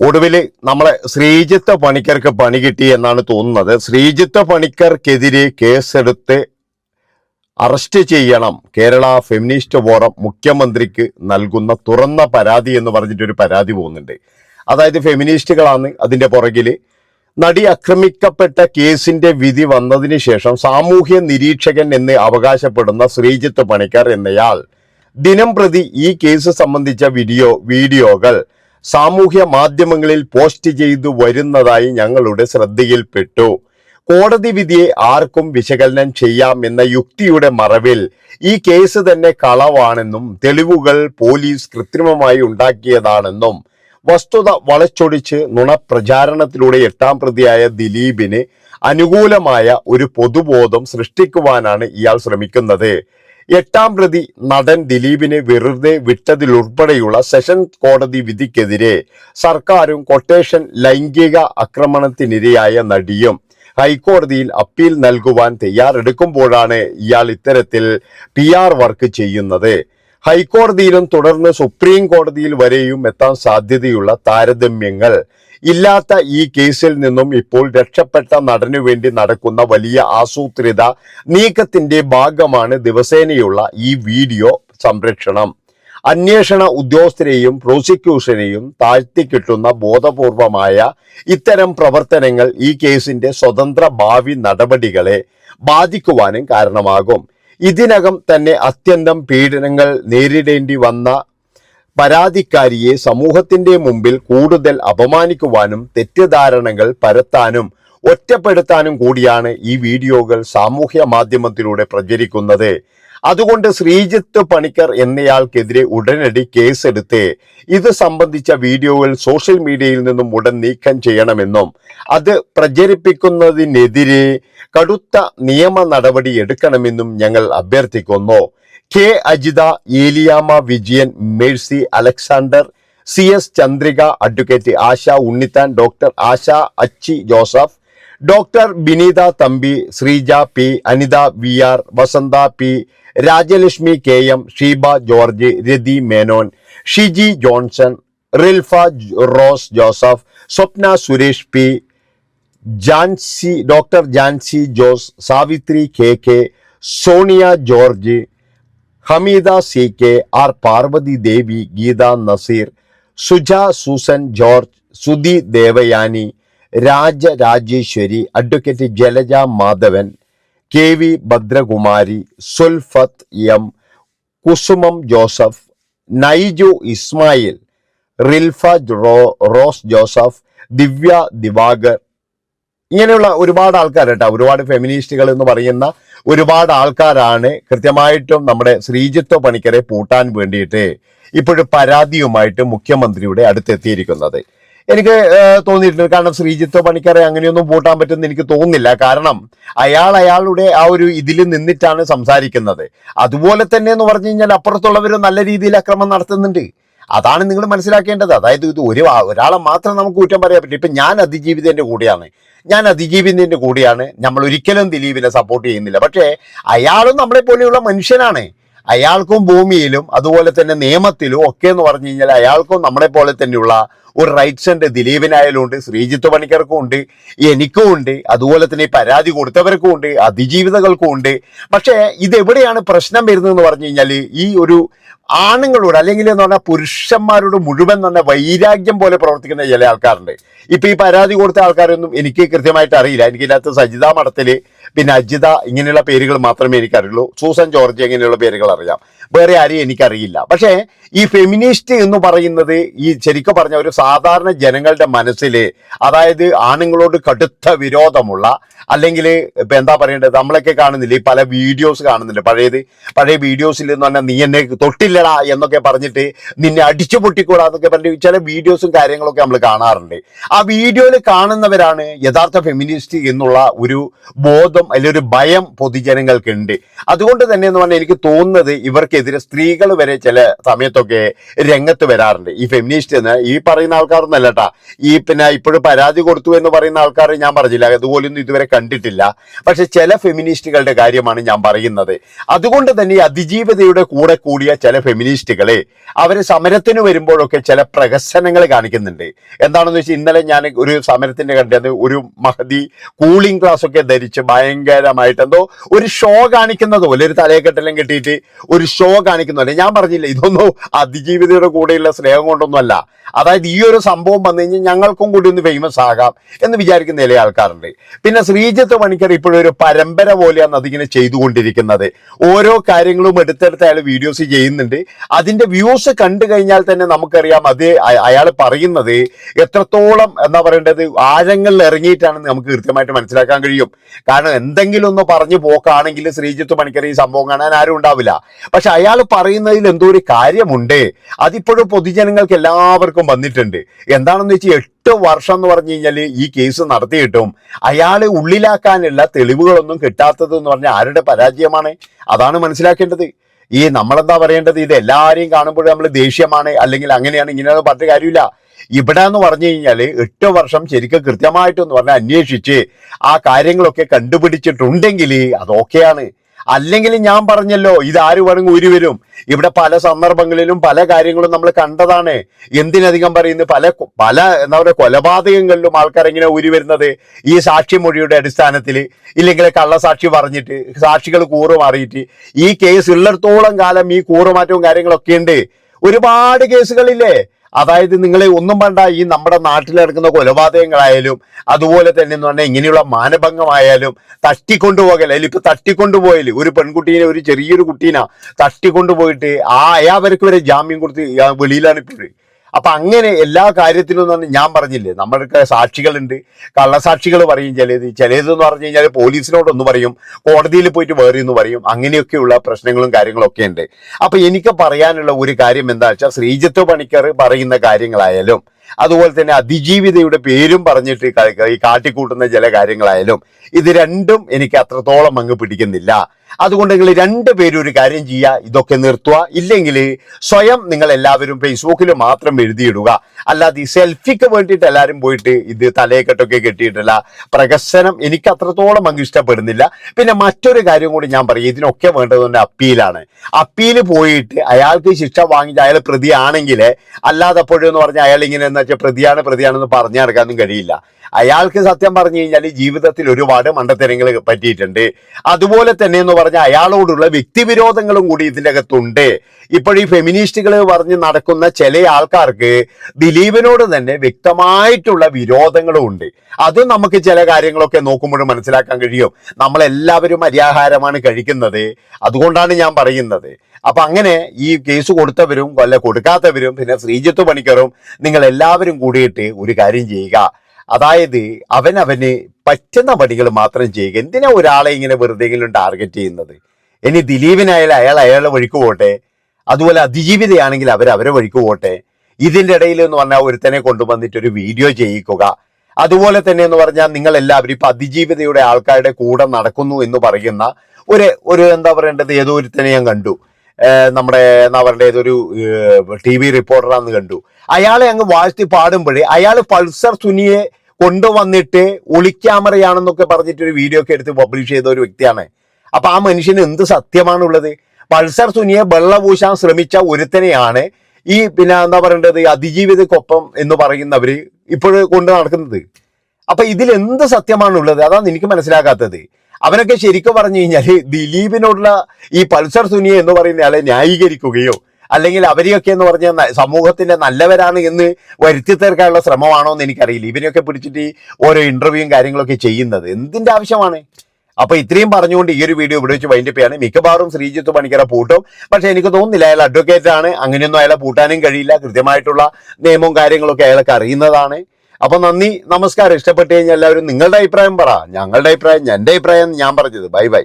ഒടുവിൽ നമ്മളെ ശ്രീജിത്ത് പണിക്കർക്ക് പണി കിട്ടി എന്നാണ് തോന്നുന്നത്. ശ്രീജിത്ത് പണിക്കർക്കെതിരെ കേസെടുത്ത് അറസ്റ്റ് ചെയ്യണം. കേരള ഫെമിനിസ്റ്റ് ഫോറം മുഖ്യമന്ത്രിക്ക് നൽകുന്ന തുറന്ന പരാതി എന്ന് പറഞ്ഞിട്ടൊരു പരാതി പോകുന്നുണ്ട്. അതായത് ഫെമിനിസ്റ്റുകളാണ് അതിന്റെ പുറകിൽ നടി ആക്രമിക്കപ്പെട്ട കേസിന്റെ വിധി വന്നതിന് ശേഷം സാമൂഹ്യ നിരീക്ഷകൻ എന്ന് അവകാശപ്പെടുന്ന ശ്രീജിത്ത് പണിക്കർ എന്നയാൾ ദിനം പ്രതി ഈ കേസ് സംബന്ധിച്ച വീഡിയോ വീഡിയോകൾ സാമൂഹ്യ മാധ്യമങ്ങളിൽ പോസ്റ്റ് ചെയ്തു വരുന്നതായി ഞങ്ങളുടെ ശ്രദ്ധയിൽപ്പെട്ടു. കോടതി വിധിയെ ആർക്കും വിശകലനം ചെയ്യാം എന്ന യുക്തിയുടെ മറവിൽ ഈ കേസ് തന്നെ കളവാണെന്നും തെളിവുകൾ പോലീസ് കൃത്രിമമായി ഉണ്ടാക്കിയതാണെന്നും വസ്തുത വളച്ചൊടിച്ച് നുണപ്രചാരണത്തിലൂടെ എട്ടാം പ്രതിയായ ദിലീപിന് അനുകൂലമായ ഒരു പൊതുബോധം സൃഷ്ടിക്കുവാനാണ് ഇയാൾ ശ്രമിക്കുന്നത്. എട്ടാം പ്രതി നടൻ ദിലീപിനെ വെറുതെ വിട്ടതിലുൾപ്പെടെയുള്ള സെഷൻ കോടതി വിധിക്കെതിരെ സർക്കാരും കൊട്ടേഷൻ ലൈംഗിക ആക്രമണത്തിനിരയായ നടിയും ഹൈക്കോടതിയിൽ അപ്പീൽ നൽകുവാൻ തയ്യാറെടുക്കുമ്പോഴാണ് ഇയാൾ ഇത്തരത്തിൽ പി ആർ വർക്ക് ചെയ്യുന്നത്. ഹൈക്കോടതിയിലും തുടർന്ന് സുപ്രീം കോടതിയിൽ വരെയും എത്താൻ സാധ്യതയുള്ള താരതമ്യങ്ങൾ ഇല്ലാത്ത ഈ കേസിൽ നിന്നും ഇപ്പോൾ രക്ഷപ്പെട്ട നടനു വേണ്ടി നടക്കുന്ന വലിയ ആസൂത്രിത നീക്കത്തിന്റെ ഭാഗമാണ് ദിവസേനയുള്ള ഈ വീഡിയോ സംരക്ഷണം അന്വേഷണ ഉദ്യോഗസ്ഥരെയും പ്രോസിക്യൂഷനെയും താഴ്ത്തിക്കിട്ടുന്ന ബോധപൂർവമായ ഇത്തരം പ്രവർത്തനങ്ങൾ ഈ കേസിന്റെ സ്വതന്ത്ര ഭാവി നടപടികളെ ബാധിക്കുവാനും കാരണമാകും. ഇതിനകം തന്നെ അത്യന്തം പീഡനങ്ങൾ നേരിടേണ്ടി വന്ന പരാതിക്കാരിയെ സമൂഹത്തിന്റെ മുമ്പിൽ കൂടുതൽ അപമാനിക്കുവാനും തെറ്റിദ്ധാരണകൾ പരത്താനും ഒറ്റപ്പെടുത്താനും കൂടിയാണ് ഈ വീഡിയോകൾ സാമൂഹ്യ മാധ്യമത്തിലൂടെ പ്രചരിക്കുന്നത്. അതുകൊണ്ട് ശ്രീജിത്ത് പണിക്കർ എന്നയാൾക്കെതിരെ ഉടനടി കേസെടുത്ത് ഇത് സംബന്ധിച്ച വീഡിയോകൾ സോഷ്യൽ മീഡിയയിൽ നിന്നും ഉടൻ നീക്കം ചെയ്യണമെന്നും അത് പ്രചരിപ്പിക്കുന്നതിനെതിരെ കടുത്ത നിയമ നടപടി എടുക്കണമെന്നും ഞങ്ങൾ അഭ്യർത്ഥിക്കുന്നു. K Ajitha Eliyamma Vijayan Mercy Alexander C S Chandrika advocate Asha Unnithan doctor Asha Achi Joseph doctor Bineetha Thampi Sreeja P Anitha V R Vasantha P Rajalakshmi K M Sheeba George Rathi Menon Shiji Johnson Rilfa Rose Joseph Swapna Suresh P Jancy doctor Jancy Jose Savithri K K Sonia George Hameeda C K R Parvathi Devi Geetha Naseer Suja Susan George Sudhi Devayani Raja Rajeshwari advocate Jalaja Madhavan K V Bhadrakumari Sulfath M Kusumam Joseph Naiju Ismail Rilfa Rose Joseph Divya Diwakar ഇങ്ങനെയുള്ള ഒരുപാട് ആൾക്കാർ കേട്ടോ ഒരുപാട് ഫെമിനിസ്റ്റുകൾ എന്ന് പറയുന്ന ഒരുപാട് ആൾക്കാരാണ് കൃത്യമായിട്ടും നമ്മുടെ ശ്രീജിത്വ പണിക്കരെ പൂട്ടാൻ വേണ്ടിയിട്ട് ഇപ്പോഴും പരാതിയുമായിട്ട് മുഖ്യമന്ത്രിയുടെ അടുത്തെത്തിയിരിക്കുന്നത്. എനിക്ക് തോന്നിയിട്ടുണ്ട്. കാരണം ശ്രീജിത്വ പണിക്കരെ അങ്ങനെയൊന്നും പൂട്ടാൻ പറ്റുമെന്ന് എനിക്ക് തോന്നുന്നില്ല. കാരണം അയാൾ അയാളുടെ ആ ഒരു ഇതിൽ നിന്നിട്ടാണ് സംസാരിക്കുന്നത്. അതുപോലെ തന്നെ എന്ന് പറഞ്ഞു കഴിഞ്ഞാൽ അപ്പുറത്തുള്ളവർ നല്ല രീതിയിൽ അക്രമം നടത്തുന്നുണ്ട്. അതാണ് നിങ്ങൾ മനസ്സിലാക്കേണ്ടത്. അതായത് ഇത് ഒരു ഒരാളെ മാത്രം നമുക്ക് കുറ്റം പറയാൻ പറ്റും ഇപ്പം ഞാൻ അതിജീവിതന്റെ കൂടെയാണ്. ഞാൻ അതിജീവിതന്റെ കൂടെയാണ്. നമ്മൾ ഒരിക്കലും ദിലീപിനെ സപ്പോർട്ട് ചെയ്യുന്നില്ല. പക്ഷേ അയാളും നമ്മളെ പോലെയുള്ള മനുഷ്യനാണ്. അയാൾക്കും ഭൂമിയിലും അതുപോലെ തന്നെ നിയമത്തിലും ഒക്കെ എന്ന് പറഞ്ഞു കഴിഞ്ഞാൽ അയാൾക്കും നമ്മളെ പോലെ തന്നെയുള്ള ഒരു റൈറ്റ്സ് ഉണ്ട്. ദിലീപിനായാലും ഉണ്ട് ശ്രീജിത്ത് പണിക്കർക്കും ഉണ്ട് എനിക്കും ഉണ്ട്. അതുപോലെ തന്നെ പരാതി കൊടുത്തവർക്കും ഉണ്ട് അതിജീവിതകൾക്കും ഉണ്ട്. പക്ഷേ ഇതെവിടെയാണ് പ്രശ്നം വരുന്നതെന്ന് പറഞ്ഞു കഴിഞ്ഞാൽ ഈ ഒരു ആണുങ്ങളോട് അല്ലെങ്കിൽ എന്ന് പറഞ്ഞാൽ പുരുഷന്മാരോട് മുഴുവൻ തന്നെ വൈരാഗ്യം പോലെ പ്രവർത്തിക്കുന്ന ചില ആൾക്കാരുണ്ട്. ഇപ്പൊ ഈ പരാതി കൊടുത്ത ആൾക്കാരൊന്നും എനിക്ക് കൃത്യമായിട്ട് അറിയില്ല. എനിക്കിതിനകത്ത് സജിത മഠത്തിൽ പിന്നെ അജിത ഇങ്ങനെയുള്ള പേരുകൾ മാത്രമേ എനിക്കറിയുള്ളൂ. സൂസൻ ജോർജ് ഇങ്ങനെയുള്ള പേരുകൾ അറിയാം. വേറെ ആരെയും എനിക്കറിയില്ല. പക്ഷേ ഈ ഫെമിനിസ്റ്റ് എന്ന് പറയുന്നത് ഈ ശരിക്കും പറഞ്ഞ ഒരു സാധാരണ ജനങ്ങളുടെ മനസ്സിൽ അതായത് ആണുങ്ങളോട് കടുത്ത വിരോധമുള്ള അല്ലെങ്കിൽ ഇപ്പൊ എന്താ പറയേണ്ടത്? നമ്മളൊക്കെ കാണുന്നില്ല ഈ പല വീഡിയോസ് കാണുന്നില്ല പഴയത് പഴയ വീഡിയോസിൽ എന്ന് പറഞ്ഞാൽ നീ എന്നെ തൊട്ടില്ലടാ എന്നൊക്കെ പറഞ്ഞിട്ട് നിന്നെ അടിച്ചു പൊട്ടിക്കൂടാ എന്നൊക്കെ പറഞ്ഞിട്ട് ചില വീഡിയോസും കാര്യങ്ങളൊക്കെ നമ്മൾ കാണാറുണ്ട്. ആ വീഡിയോയിൽ കാണുന്നവരാണ് യഥാർത്ഥ ഫെമിനിസ്റ്റ് എന്നുള്ള ഒരു ബോധം അല്ലെങ്കിൽ ഒരു ഭയം പൊതുജനങ്ങൾക്കുണ്ട്. അതുകൊണ്ട് തന്നെ എന്ന് പറഞ്ഞാൽ എനിക്ക് തോന്നുന്നത് ഇവർക്കെതിരെ സ്ത്രീകൾ വരെ ചില സമയത്തൊക്കെ രംഗത്ത് വരാറുണ്ട്. ഈ ഫെമിനിസ്റ്റ് എന്ന് ഈ പറയുന്ന പറയുന്ന ആൾക്കാരൊന്നല്ല കേട്ടാ ഈ പിന്നെ ഇപ്പോഴും പരാതി കൊടുത്തു എന്ന് പറയുന്ന ആൾക്കാർ ഞാൻ പറഞ്ഞില്ല. അതുപോലൊന്നും ഇതുവരെ കണ്ടിട്ടില്ല. പക്ഷെ ചില ഫെമിനിസ്റ്റുകളുടെ കാര്യമാണ് ഞാൻ പറയുന്നത്. അതുകൊണ്ട് തന്നെ അതിജീവതയുടെ കൂടെ കൂടിയ ചില ഫെമിനിസ്റ്റുകളെ അവർ സമരത്തിന് വരുമ്പോഴൊക്കെ ചില പ്രഹസനങ്ങൾ കാണിക്കുന്നുണ്ട്. എന്താണെന്ന് വെച്ചാൽ ഇന്നലെ ഞാൻ ഒരു സമരത്തിന്റെ കണ്ടത് ഒരു മഹതി കൂളിംഗ് ഗ്ലാസ് ഒക്കെ ധരിച്ച് ഭയങ്കരമായിട്ട് എന്തോ ഒരു ഷോ കാണിക്കുന്നത് പോലെ ഒരു തലയെക്കെട്ടെല്ലാം കെട്ടിയിട്ട് ഒരു ഷോ കാണിക്കുന്നുണ്ട് ഞാൻ പറഞ്ഞില്ല ഇതൊന്നും അതിജീവിതയുടെ കൂടെയുള്ള സ്നേഹം കൊണ്ടൊന്നുമല്ല. അതായത് ഈ ഒരു സംഭവം വന്നു കഴിഞ്ഞാൽ ഞങ്ങൾക്കും കൂടി ഒന്ന് ഫേമസ് ആകാം എന്ന് വിചാരിക്കുന്ന ചില ആൾക്കാരുണ്ട്. പിന്നെ ശ്രീജിത്ത് പണിക്കർ ഇപ്പോഴും ഒരു പരമ്പര പോലെയാണ് അതിങ്ങനെ ചെയ്തുകൊണ്ടിരിക്കുന്നത്. ഓരോ കാര്യങ്ങളും എടുത്തെടുത്ത് അയാൾ വീഡിയോസ് ചെയ്യുന്നുണ്ട്. അതിന്റെ വ്യൂസ് കണ്ടു കഴിഞ്ഞാൽ തന്നെ നമുക്കറിയാം അത് അയാൾ പറയുന്നത് എത്രത്തോളം എന്താ പറയേണ്ടത് ആഴങ്ങളിൽ ഇറങ്ങിയിട്ടാണെന്ന് നമുക്ക് കൃത്യമായിട്ട് മനസ്സിലാക്കാൻ കഴിയും. കാരണം എന്തെങ്കിലും ഒന്ന് പറഞ്ഞു പോക്കാണെങ്കിൽ ശ്രീജിത്ത് പണിക്കർ ഈ സംഭവം കാണാൻ ആരും ഉണ്ടാവില്ല. പക്ഷെ അയാൾ പറയുന്നതിൽ എന്തോ ഒരു കാര്യമുണ്ട്. അതിപ്പോഴും പൊതുജനങ്ങൾക്ക് എല്ലാവർക്കും വന്നിട്ടുണ്ട്. എന്താണെന്ന് വെച്ചാൽ എട്ട് വർഷം എന്ന് പറഞ്ഞു കഴിഞ്ഞാൽ ഈ കേസ് നടത്തിയിട്ടും അയാളെ ഉള്ളിലാക്കാനുള്ള തെളിവുകളൊന്നും കിട്ടാത്തത് എന്ന് പറഞ്ഞാൽ ആരുടെ പരാജയമാണ്? അതാണ് മനസ്സിലാക്കേണ്ടത്. ഈ നമ്മളെന്താ പറയേണ്ടത്? ഇത് എല്ലാവരെയും കാണുമ്പോൾ നമ്മൾ ദേഷ്യമാണ് അല്ലെങ്കിൽ അങ്ങനെയാണ് ഇങ്ങനെയാണ് പറഞ്ഞ കാര്യമില്ല. ഇവിടെ എന്ന് പറഞ്ഞു കഴിഞ്ഞാൽ എട്ട് വർഷം ശരിക്കും കൃത്യമായിട്ടെന്ന് പറഞ്ഞാൽ അന്വേഷിച്ച് ആ കാര്യങ്ങളൊക്കെ കണ്ടുപിടിച്ചിട്ടുണ്ടെങ്കിൽ അതൊക്കെയാണ് അല്ലെങ്കിൽ ഞാൻ പറഞ്ഞല്ലോ ഇത് ആര് വേണമെങ്കിൽ ഊരി ഇവിടെ പല സന്ദർഭങ്ങളിലും പല കാര്യങ്ങളും നമ്മൾ കണ്ടതാണ്. എന്തിനധികം പറയുന്നത് പല പല എന്താ പറയുക കൊലപാതകങ്ങളിലും ആൾക്കാർ എങ്ങനെ ഊരി വരുന്നത്? ഈ സാക്ഷിമൊഴിയുടെ അടിസ്ഥാനത്തിൽ ഇല്ലെങ്കിൽ കള്ളസാക്ഷി പറഞ്ഞിട്ട് സാക്ഷികൾ കൂറ് മാറിയിട്ട് ഈ കേസ് ഉള്ളിടത്തോളം കാലം ഈ കൂറുമാറ്റവും കാര്യങ്ങളൊക്കെ ഉണ്ട്. ഒരുപാട് കേസുകളില്ലേ അതായത് നിങ്ങളെ ഒന്നും വേണ്ട ഈ നമ്മുടെ നാട്ടിൽ നടക്കുന്ന കൊലപാതകങ്ങളായാലും അതുപോലെ തന്നെ എന്ന് പറഞ്ഞാൽ ഇങ്ങനെയുള്ള മാനഭംഗമായാലും തട്ടിക്കൊണ്ടുപോകൽ അതിൽ ഇപ്പൊ തട്ടിക്കൊണ്ടുപോയാൽ ഒരു പെൺകുട്ടീനെ ഒരു ചെറിയൊരു കുട്ടീനാ തട്ടിക്കൊണ്ടുപോയിട്ട് ആ അയാവർക്ക് വരെ ജാമ്യം കൊടുത്ത് വെളിയിലാണ് ഇപ്പോഴും അപ്പൊ അങ്ങനെ എല്ലാ കാര്യത്തിലും തന്നെ ഞാൻ പറഞ്ഞില്ലേ? നമ്മൾക്ക് സാക്ഷികളുണ്ട്. കള്ളസാക്ഷികൾ പറയും ചിലത്. ചിലതെന്ന് പറഞ്ഞു കഴിഞ്ഞാൽ പോലീസിനോടൊന്ന് പറയും. കോടതിയിൽ പോയിട്ട് വേറെ ഒന്ന് പറയും. അങ്ങനെയൊക്കെയുള്ള പ്രശ്നങ്ങളും കാര്യങ്ങളൊക്കെ ഉണ്ട്. അപ്പൊ എനിക്ക് പറയാനുള്ള ഒരു കാര്യം എന്താ വെച്ചാൽ ശ്രീജിത്ത് പണിക്കർ പറയുന്ന കാര്യങ്ങളായാലും അതുപോലെ തന്നെ അതിജീവിതയുടെ പേരും പറഞ്ഞിട്ട് ഈ കാട്ടിക്കൂട്ടുന്ന ചില കാര്യങ്ങളായാലും ഇത് രണ്ടും എനിക്ക് അത്രത്തോളം അങ്ങ് പിടിക്കുന്നില്ല. അതുകൊണ്ട് നിങ്ങൾ രണ്ട് പേരും ഒരു കാര്യം ചെയ്യുക ഇതൊക്കെ നിർത്തുക. ഇല്ലെങ്കിൽ സ്വയം നിങ്ങൾ എല്ലാവരും ഫേസ്ബുക്കിൽ മാത്രം എഴുതിയിടുക. അല്ലാതെ ഈ സെൽഫിക്ക് വേണ്ടിയിട്ട് എല്ലാവരും പോയിട്ട് ഇത് തലയെക്കെട്ടൊക്കെ കെട്ടിയിട്ടില്ല. പ്രകസനം എനിക്ക് അത്രത്തോളം അങ്ങ് ഇഷ്ടപ്പെടുന്നില്ല. പിന്നെ മറ്റൊരു കാര്യം കൂടി ഞാൻ പറയും. ഇതിനൊക്കെ വേണ്ടത് അപ്പീലാണ്. അപ്പീൽ പോയിട്ട് അയാൾക്ക് ശിക്ഷ വാങ്ങിച്ച് അയാൾ പ്രതിയാണെങ്കിൽ അല്ലാതെ അപ്പോഴെന്ന് പറഞ്ഞാൽ അയാൾ ഇങ്ങനെ എന്ന് വെച്ചാൽ പ്രതിയാണ് പ്രതിയാണെന്ന് പറഞ്ഞു കഴിയില്ല. അയാൾക്ക് സത്യം പറഞ്ഞു കഴിഞ്ഞാൽ ജീവിതത്തിൽ ഒരുപാട് മണ്ടത്തരങ്ങൾ പറ്റിയിട്ടുണ്ട്. അതുപോലെ തന്നെ എന്ന് പറഞ്ഞാൽ അയാളോടുള്ള വ്യക്തിവിരോധങ്ങളും കൂടി ഇതിന്റെ അകത്തുണ്ട്. ഇപ്പോൾ ഈ ഫെമിനിസ്റ്റുകൾ പറഞ്ഞ് നടക്കുന്ന ചില ആൾക്കാർക്ക് ദിലീപിനോട് തന്നെ വ്യക്തമായിട്ടുള്ള വിരോധങ്ങളും ഉണ്ട്. അത് നമുക്ക് ചില കാര്യങ്ങളൊക്കെ നോക്കുമ്പോൾ മനസ്സിലാക്കാൻ കഴിയും. നമ്മളെല്ലാവരും അരിയാഹാരമാണ് കഴിക്കുന്നത്. അതുകൊണ്ടാണ് ഞാൻ പറയുന്നത്. അപ്പൊ അങ്ങനെ ഈ കേസ് കൊടുത്തവരും അല്ല കൊടുക്കാത്തവരും പിന്നെ ശ്രീജിത്ത് പണിക്കറും നിങ്ങൾ എല്ലാവരും കൂടിയിട്ട് ഒരു കാര്യം ചെയ്യുക. അതായത് അവനവന് പറ്റുന്ന പണികൾ മാത്രം ചെയ്യുക. എന്തിനാ ഒരാളെ ഇങ്ങനെ വെറുതെങ്കിലും ടാർഗറ്റ് ചെയ്യുന്നത്? ഇനി ദിലീപിനായാലും അയാൾ അയാളെ വഴിക്ക് പോട്ടെ. അതുപോലെ അതിജീവിതയാണെങ്കിൽ അവർ അവരെ വഴിക്ക് പോട്ടെ. ഇതിന്റെ ഇടയിൽ എന്ന് പറഞ്ഞാൽ ഒരുത്തനെ കൊണ്ടുവന്നിട്ട് ഒരു വീഡിയോ ചെയ്യിക്കുക. അതുപോലെ തന്നെ എന്ന് പറഞ്ഞാൽ നിങ്ങൾ എല്ലാവരും ഇപ്പൊ അതിജീവിതയുടെ ആൾക്കാരുടെ കൂടെ നടക്കുന്നു എന്ന് പറയുന്ന ഒരു ഒരു എന്താ പറയേണ്ടത്? ഏതോ ഒരുത്തനെ ഞാൻ കണ്ടു. നമ്മുടെ പറയേണ്ടത് ഏതൊരു ടി വി റിപ്പോർട്ടറാന്ന് കണ്ടു. അയാളെ അങ്ങ് വാഴ്ത്തി പാടുമ്പോഴേ അയാൾ പൾസർ സുനിയെ കൊണ്ടുവന്നിട്ട് ഒളിക്യാമറയാണെന്നൊക്കെ പറഞ്ഞിട്ട് ഒരു വീഡിയോ ഒക്കെ എടുത്ത് പബ്ലിഷ് ചെയ്ത ഒരു വ്യക്തിയാണ്. അപ്പൊ ആ മനുഷ്യന് എന്ത് സത്യമാണുള്ളത്? പൾസർ സുനിയെ വെള്ളപൂശാൻ ശ്രമിച്ച ഒരുത്തനെയാണ് ഈ പിന്നെ എന്താ പറയേണ്ടത്? അതിജീവിതക്കൊപ്പം എന്ന് പറയുന്നവര് ഇപ്പോഴും കൊണ്ട് നടക്കുന്നത്. അപ്പൊ ഇതിൽ എന്ത് സത്യമാണുള്ളത്? അതാണ് എനിക്ക് മനസ്സിലാക്കാത്തത് അവനൊക്കെ ശരിക്കും പറഞ്ഞു കഴിഞ്ഞാൽ ദിലീപിനോടുള്ള ഈ പൾസർ സുനിയ എന്ന് പറയുന്ന ആളെ ന്യായീകരിക്കുകയോ അല്ലെങ്കിൽ അവരെയൊക്കെ എന്ന് പറഞ്ഞാൽ സമൂഹത്തിന്റെ നല്ലവരാണ് എന്ന് വരുത്തി തീർക്കാനുള്ള ശ്രമമാണോ എന്ന് എനിക്കറിയില്ല. ഇവരെയൊക്കെ പിടിച്ചിട്ട് ഓരോ ഇന്റർവ്യൂവും കാര്യങ്ങളൊക്കെ ചെയ്യുന്നത് എന്തിന്റെ ആവശ്യമാണ്? അപ്പൊ ഇത്രയും പറഞ്ഞുകൊണ്ട് ഈ ഒരു വീഡിയോ ഇവിടെ വെച്ച് വൈൻഡപ്പ് ചെയ്യാണ്. മിക്കവാറും ശ്രീജിത്ത് പണിക്കര പൂട്ടും. പക്ഷെ എനിക്ക് തോന്നുന്നില്ല അയാൾ അഡ്വക്കേറ്റ് ആണ്. അങ്ങനെയൊന്നും അയാളെ പൂട്ടാനും കഴിയില്ല. കൃത്യമായിട്ടുള്ള നിയമവും കാര്യങ്ങളൊക്കെ അയാൾക്ക് അറിയുന്നതാണ്. അപ്പൊ നന്ദി നമസ്കാരം. ഇഷ്ടപ്പെട്ടു കഴിഞ്ഞാൽ എല്ലാവരും നിങ്ങളുടെ അഭിപ്രായം പറ. ഞങ്ങളുടെ അഭിപ്രായം എന്റെ അഭിപ്രായം ഞാൻ പറഞ്ഞത്. Bye bye.